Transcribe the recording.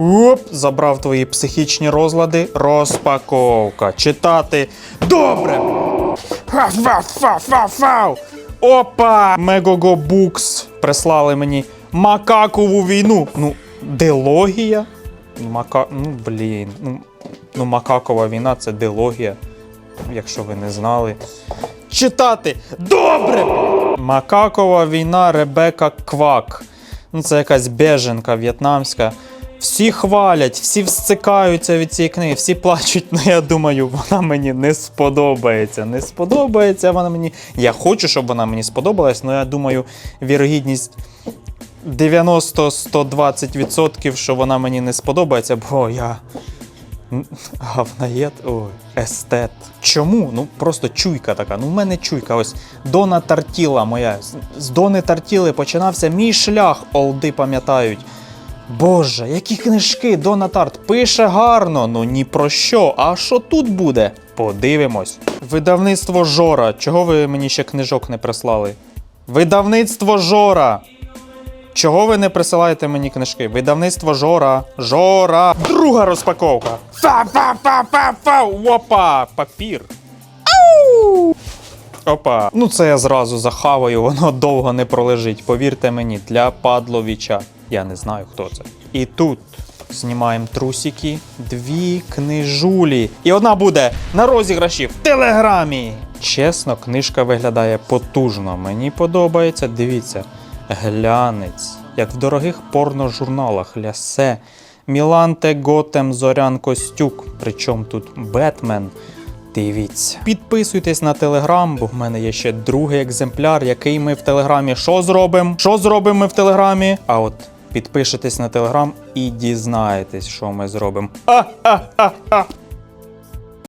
Оп, забрав твої психічні розлади. Розпаковка. Читати. Добре. Фа-фа-фа-фа-фау. Опа! Мегого Букс прислали мені макакову війну. Ну, дилогія? Мака... Ну, блін. Ну, ну, макакова війна це дилогія. Якщо ви не знали. Читати! Добре! Макакова війна Ребека Квак. Ну, це якась беженка в'єтнамська. Всі хвалять, всі всцикаються від цієї книги, всі плачуть. Ну я думаю, вона мені не сподобається. Не сподобається вона мені. Я хочу, щоб вона мені сподобалась, але я думаю, вірогідність 90-120%, що вона мені не сподобається, бо я. м, Говноєд, ой, естет. Чому? Ну просто чуйка така. Ну, в мене чуйка. Ось Дона Тартіла моя. З Дони Тартіли починався мій шлях, олди пам'ятають. Боже, які книжки Дона Тарт пише гарно, ну ні про що. А що тут буде? Подивимось. Видавництво Жора. Чого ви мені ще книжок не прислали? Видавництво Жора. Чого ви не присилаєте мені книжки? Видавництво Жора. Жора. Друга розпаковка. Фа-фа-фа-фа-фа. Опа! Папір. Ау! Опа. Ну це я зразу захаваю, воно довго не пролежить. Повірте мені, для падловіча. Я не знаю, хто це. І тут знімаємо трусики, дві книжулі. І одна буде на розіграші в телеграмі. Чесно, книжка виглядає потужно. Мені подобається. Дивіться, глянець, як в дорогих порножурналах лясе. Міланте Готем Зорян Костюк. Причому тут Бетмен. Дивіться. Підписуйтесь на телеграм, бо в мене є ще другий екземпляр, який ми в телеграмі що зробимо? Що зробимо ми в телеграмі? А от підпишитесь на телеграм і дізнаєтесь, що ми зробимо. А-а-а-а!